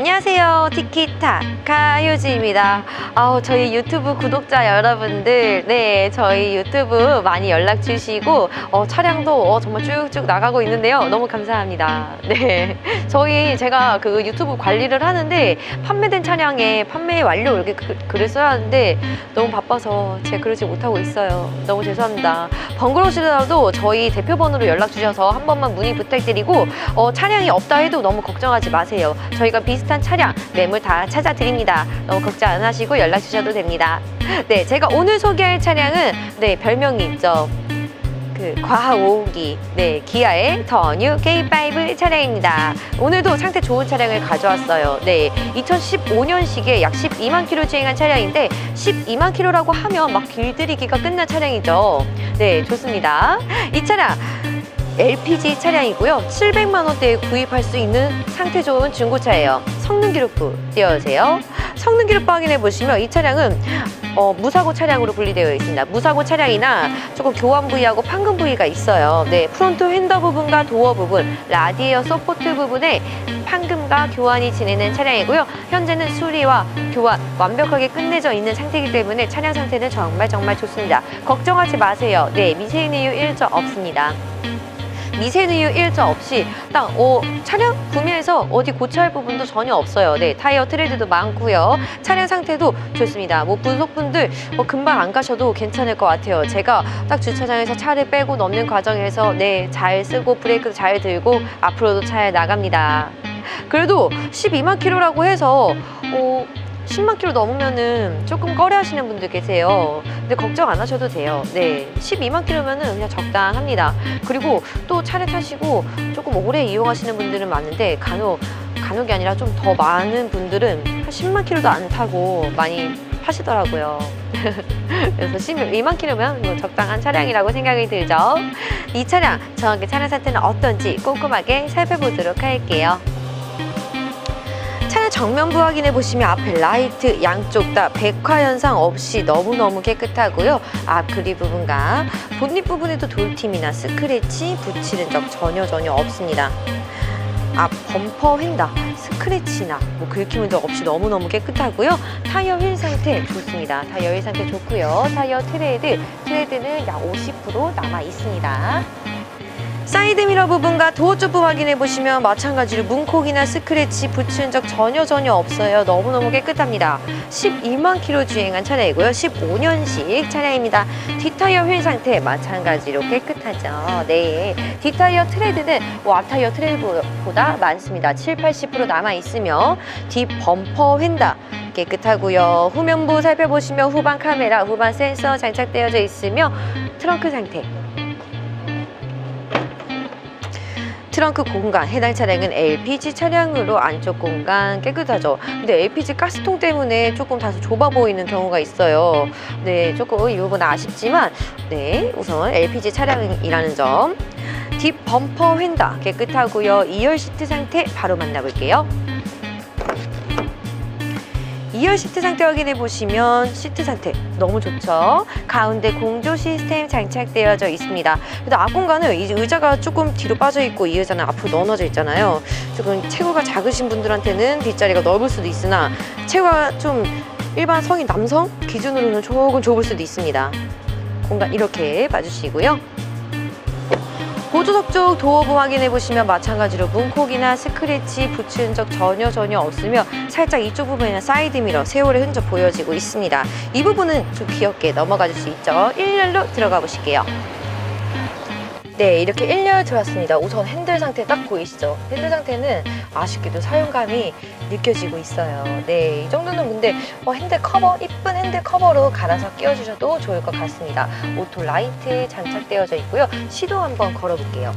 안녕하세요. 티키타카 유지입니다. 아우, 저희 유튜브 구독자 여러분들, 네, 저희 유튜브 많이 연락 주시고, 어, 차량도 어, 정말 쭉쭉 나가고 있는데요. 너무 감사합니다. 네. 저희, 제가 그 유튜브 관리를 하는데, 판매된 차량에 판매 완료 이렇게 글- 글을 써야 하는데, 너무 바빠서 제가 그러지 못하고 있어요. 너무 죄송합니다. 번거로우시더라도 저희 대표번호로 연락 주셔서 한 번만 문의 부탁드리고, 어, 차량이 없다 해도 너무 걱정하지 마세요. 저희가 비슷 한 차량, 매물 다 찾아드립니다. 너무 걱정 안 하시고 연락 주셔도 됩니다. 네, 제가 오늘 소개할 차량은 네, 별명이 있죠. 그 5호기 네 기아의 더 뉴 K5 차량입니다. 오늘도 상태 좋은 차량을 가져왔어요. 네 2015년식에 약 12만 킬로 주행한 차량인데 12만 킬로라고 하면 막 길들이기가 끝난 차량이죠. 네 좋습니다. 이 차량 LPG 차량이고요. 700만 원대에 구입할 수 있는 상태 좋은 중고차예요. 성능 기록부 띄워주세요. 성능 기록부 확인해 보시면 이 차량은 어, 무사고 차량으로 분리되어 있습니다. 무사고 차량이나 조금 교환 부위하고 판금 부위가 있어요. 네, 프론트 핸더 부분과 도어 부분, 라디에어 서포트 부분에 판금과 교환이 진행된 차량이고요. 현재는 수리와 교환 완벽하게 끝내져 있는 상태이기 때문에 차량 상태는 정말 정말 좋습니다. 걱정하지 마세요. 네, 미세누유 일조 없습니다. 미세누유 일조 없이 딱 어, 차량 구매해서 어디 고쳐야 할 부분도 전혀 없어요. 네, 타이어 트레드도 많고요. 차량 상태도 좋습니다. 뭐 분석분들 뭐 금방 안 가셔도 괜찮을 것 같아요. 제가 딱 주차장에서 차를 빼고 넘는 과정에서 네, 잘 쓰고 브레이크도 잘 들고 앞으로도 잘 나갑니다. 그래도 12만 킬로라고 해서 어, 10만 킬로 넘으면은 조금 꺼려 하시는 분들 계세요. 근데 걱정 안 하셔도 돼요. 네. 12만 킬로면은 그냥 적당합니다. 그리고 또 차를 타시고 조금 오래 이용하시는 분들은 많은데 간혹 간혹이 아니라 좀 더 많은 분들은 한 10만 킬로도 안 타고 많이 하시더라고요. 그래서 12만 킬로면 뭐 적당한 차량이라고 생각이 들죠. 이 차량 정확히 차량 상태는 어떤지 꼼꼼하게 살펴보도록 할게요. 정면부 확인해 보시면 앞에 라이트 양쪽 다 백화 현상 없이 너무너무 깨끗하고요. 앞 그릴 부분과 본닛 부분에도 돌팀이나 스크래치 붙이는 적 전혀 전혀 없습니다. 앞 범퍼 횡다 스크래치나 뭐 긁힘 흔적 없이 너무너무 깨끗하고요. 타이어 휠 상태 좋습니다. 타이어 휠 상태 좋고요. 타이어 트레드 트레드는 약 50% 남아 있습니다. 사이드미러 부분과 도어 쪽 부분 확인해 보시면 마찬가지로 문콕이나 스크래치 붙은 적 전혀 전혀 없어요. 너무너무 깨끗합니다. 12만 킬로 주행한 차량이고요. 15년식 차량입니다. 뒷타이어 휠 상태 마찬가지로 깨끗하죠. 네. 뒷타이어 트레드는 뭐 앞타이어 트레드보다 많습니다. 7, 80% 남아 있으며 뒷 범퍼 휀다 깨끗하고요. 후면부 살펴보시면 후방 카메라, 후방 센서 장착되어져 있으며 트렁크 상태 트렁크 공간 해당 차량은 LPG 차량으로 안쪽 공간 깨끗하죠. 근데 LPG 가스통 때문에 조금 다소 좁아 보이는 경우가 있어요. 네, 조금 이 부분 아쉽지만 네, 우선 LPG 차량이라는 점. 뒷 범퍼 휀다 깨끗하고요. 2열 시트 상태 바로 만나볼게요. 2열 시트 상태 확인해 보시면 시트 상태 너무 좋죠. 가운데 공조 시스템 장착되어져 있습니다. 그래도 앞공간은 이 의자가 조금 뒤로 빠져 있고 이 의자는 앞으로 넘어져 있잖아요. 조금 체구가 작으신 분들한테는 뒷자리가 넓을 수도 있으나 체구가 좀 일반 성인 남성 기준으로는 조금 좁을 수도 있습니다. 공간 이렇게 봐주시고요. 보조석 쪽 도어부 확인해 보시면 마찬가지로 문콕이나 스크래치 붙인 적 전혀 전혀 없으며 살짝 이쪽 부분에는 사이드미러 세월의 흔적 보여지고 있습니다. 이 부분은 좀 귀엽게 넘어가 줄 수 있죠. 1열로 들어가 보실게요. 네, 이렇게 1열 들어왔습니다. 우선 핸들 상태 딱 보이시죠? 핸들 상태는 아쉽게도 사용감이 느껴지고 있어요. 네, 이 정도는 근데 어, 핸들 커버, 이쁜 핸들 커버로 갈아서 끼워주셔도 좋을 것 같습니다. 오토 라이트 장착되어져 있고요. 시도 한번 걸어볼게요.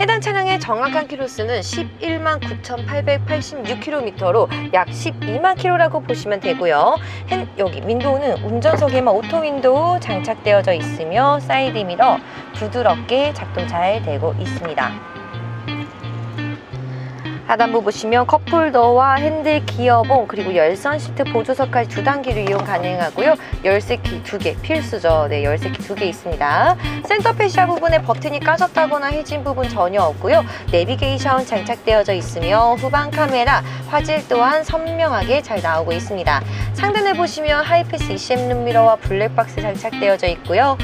해당 차량의 정확한 키로수는 11만 9,886km로 약 12만 km라고 보시면 되고요. 핸- 여기 윈도우는 운전석에만 오토 윈도우 장착되어져 있으며 사이드 미러 부드럽게 작동 잘 되고 있습니다. 하단부 보시면 컵홀더와 핸들 기어봉 그리고 열선 시트 보조석까지 두 단계로 이용 가능하고요. 열쇠키 두 개 필수죠. 네, 열쇠키 두 개 있습니다. 센터 페시아 부분에 버튼이 까졌다거나 해진 부분 전혀 없고요. 내비게이션 장착되어져 있으며 후방 카메라, 화질 또한 선명하게 잘 나오고 있습니다. 상단에 보시면 하이패스 ECM 룸미러와 블랙박스 장착되어져 있고요.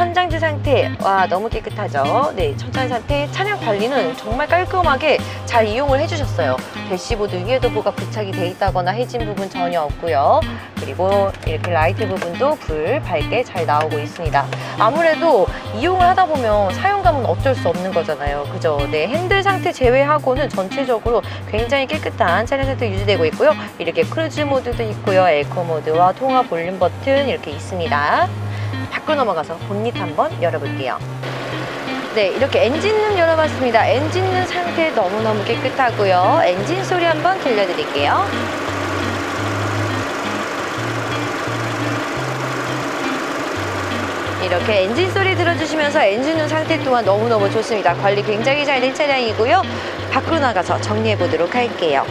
천장지 상태. 와 너무 깨끗하죠? 네 천장 상태. 차량 관리는 정말 깔끔하게 잘 이용을 해주셨어요. 대시보드 위에도 뭐가 부착이 돼 있다거나 해진 부분 전혀 없고요. 그리고 이렇게 라이트 부분도 불 밝게 잘 나오고 있습니다. 아무래도 이용을 하다 보면 사용감은 어쩔 수 없는 거잖아요. 그죠? 네 핸들 상태 제외하고는 전체적으로 굉장히 깨끗한 차량 상태 유지되고 있고요. 이렇게 크루즈 모드도 있고요. 에코 모드와 통화 볼륨 버튼 이렇게 있습니다 밖으로 넘어가서 본닛 한번 열어볼게요. 네, 이렇게 엔진룸 열어봤습니다. 엔진룸 상태 너무너무 깨끗하고요. 엔진 소리 한번 들려드릴게요. 이렇게 엔진 소리 들어주시면서 엔진룸 상태 또한 너무너무 좋습니다. 관리 굉장히 잘 된 차량이고요. 밖으로 나가서 정리해 보도록 할게요.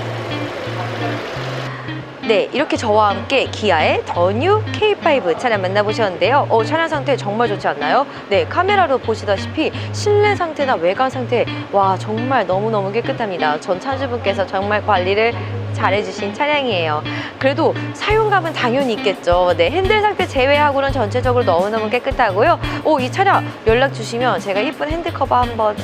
네, 이렇게 저와 함께 기아의 더뉴 K5 차량 만나보셨는데요. 어, 차량 상태 정말 좋지 않나요? 네, 카메라로 보시다시피 실내 상태나 외관 상태, 와, 정말 너무너무 깨끗합니다. 전 차주분께서 정말 관리를 잘해주신 차량이에요. 그래도 사용감은 당연히 있겠죠. 네, 핸들 상태 제외하고는 전체적으로 너무너무 깨끗하고요. 오, 이 차량 연락 주시면 제가 이쁜 핸들 커버 한번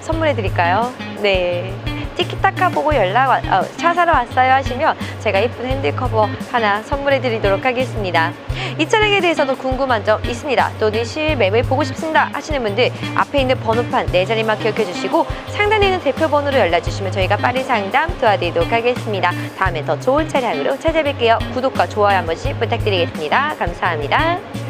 선물해 드릴까요? 네. 티키타카 보고 연락 와, 어, 차 사러 왔어요 하시면 제가 예쁜 핸들 커버 하나 선물해 드리도록 하겠습니다. 이 차량에 대해서도 궁금한 점 있습니다. 또는 실 매매 보고 싶습니다 하시는 분들 앞에 있는 번호판 네 자리만 기억해 주시고 상단에 있는 대표 번호로 연락 주시면 저희가 빠른 상담 도와드리도록 하겠습니다. 다음에 더 좋은 차량으로 찾아뵐게요. 구독과 좋아요 한 번씩 부탁드리겠습니다. 감사합니다.